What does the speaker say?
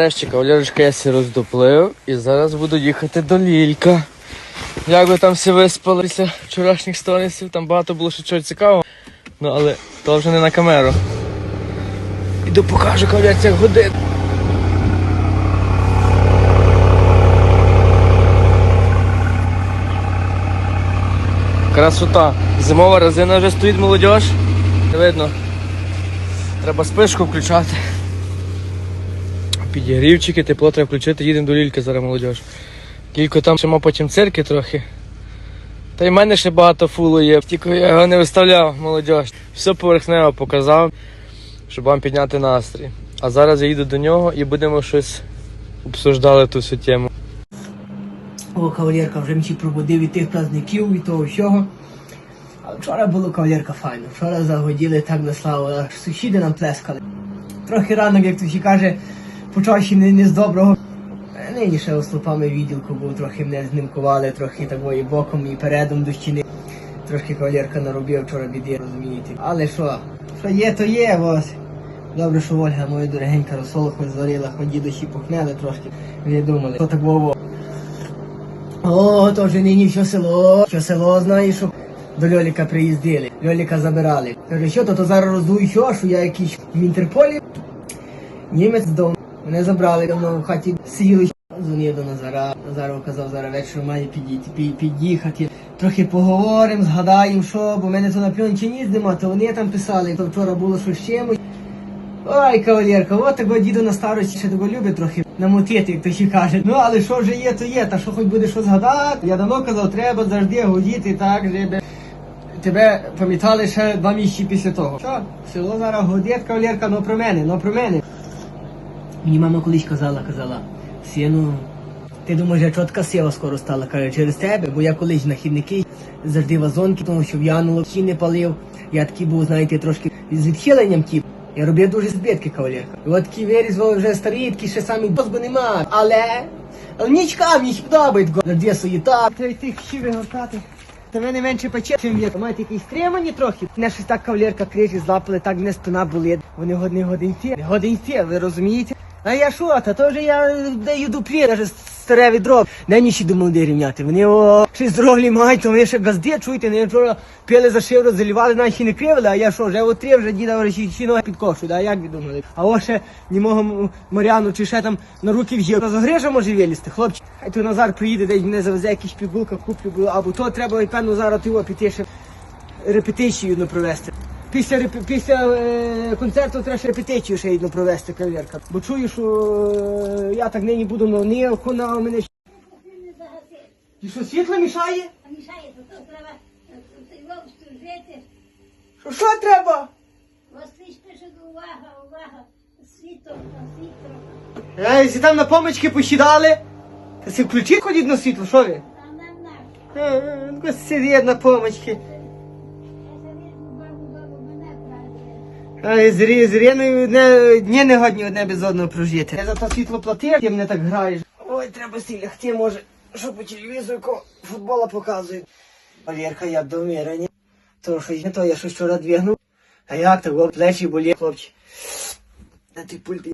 Нарешті кавалерочка я сі роздоплив і зараз буду їхати до Лілька. Як ви там всі виспали після вчорашніх сторісів, там багато було ще чого цікавого. Ну але то вже не на камеру. Іду покажу кавалерці як годин. Красота. Зимова резина вже стоїть молодь. Видно. Треба спишку включати. Підігрівчики, тепло треба включити, їдемо до Лільки зараз молодь. Кілько там ще мав потім цирки трохи. Та й в мене ще багато фулу є, тільки я його не виставляв, молодь. Все поверхнево показав, щоб вам підняти настрій. А зараз я їду до нього і будемо щось обсуждали ту всю тему. О, кавалерка вже мені пробудив від тих праздників, від того всього. А вчора було кавалерка файно. Вчора загоділи так на славу, аж сусіди нам плескали. Трохи ранок, як хтось і каже, почав ще не, не з доброго. Нині ще ослопами відділку був, трохи мене знімкували, трохи такої боком і передом до стіни. Трошки кавалерка наробив вчора біди, розумієте. Але що, що є, то є, ось. Добре, що Ольга, моя дорогенька, розсолу хоч зварила, хоч дідусі пухнели трошки. Ви думали, що так було. О, то вже нині все село, все село, знаєш, що до Льоліка приїздили, Льоліка забирали. Каже, що то, то зараз роздую, що, що я якийсь в Інтерполі. Німець дом. Мене забрали, давно в хаті сіли. Дзвонив до Назара. Назар казав, зараз вечором має підійти, пі- під'їхати. Трохи поговоримо, згадаємо, що, бо в мене то на ніц нема, то вони там писали, то вчора було що з чимось. Ой, кавалерка, от такого діду на старості ще того любить трохи намотити, як то ще каже. Ну але що вже є, то є, та що хоч буде що згадати. Я давно казав, треба завжди гудіти так, щоб тебе пам'ятали ще два місяці після того. Що? Село зараз годить, кавалерка, ну про мене, ну про мене. Мені мама колись казала, казала, сину, ти думаєш, я чотка сила скоро стала, каже, через тебе, бо я колись на хідники завжди вазонки, тому що в'януло, всі не палив. Я такий був, знаєте, трошки з відхиленням тіп. Я робив дуже збитки, кавалерка. От такі виріс вже старі, такі ще самі бозби нема. Але, нічка, мені подобається. Завжди суєта. Треба йти ще вигортати. Та мене менше пече, чим є. Маєте якісь стримані трохи. Мене щось так кавалерка крижі злапали, так не спина болить. Вони годні годин йти. Не годин йти, ви розумієте? А я що, то вже я даю дуплі, навіть старе відро. Мені ще до молоді рівняти. Вони о, щось здорові мають, вони ще газди, чуєте, вони вчора пили за шивро, заливали, наші не кривили, а я що, вже три вже діда вже ще ноги підкошують, а як ви думали? А ось ще німого Мар'яну чи ще там на руки в'їв. За грижа може вилізти, хлопці. Хай то Назар приїде, десь мене завезе якісь пігулка, куплю, або то треба, певно, зараз його піти ще репетицію провести. Після, реп- після е, концерту треба ще репетицію ще одну провести, кав'ярка. Бо чую, що е, я так нині буду на нивку, на мене. І що, світло мішає? А мішає, то то треба е, його встужити. Що, що треба? Ось пише увага, увага, світло, світло. Сі там на помички посідали. Та си включи ходіть на світло, що ви? А нам наш. Е, е, на помички. Зрі, зріною не, дні не годні одне без одного прожити. Я за то світло платив, ти мене так граєш. Ой, треба сілях, ти може, що по телевізору футбола показують. Валерка, я до мира, То що не то, я щось вчора двігнув. А як так, плечі болі, хлопці. На ти пульт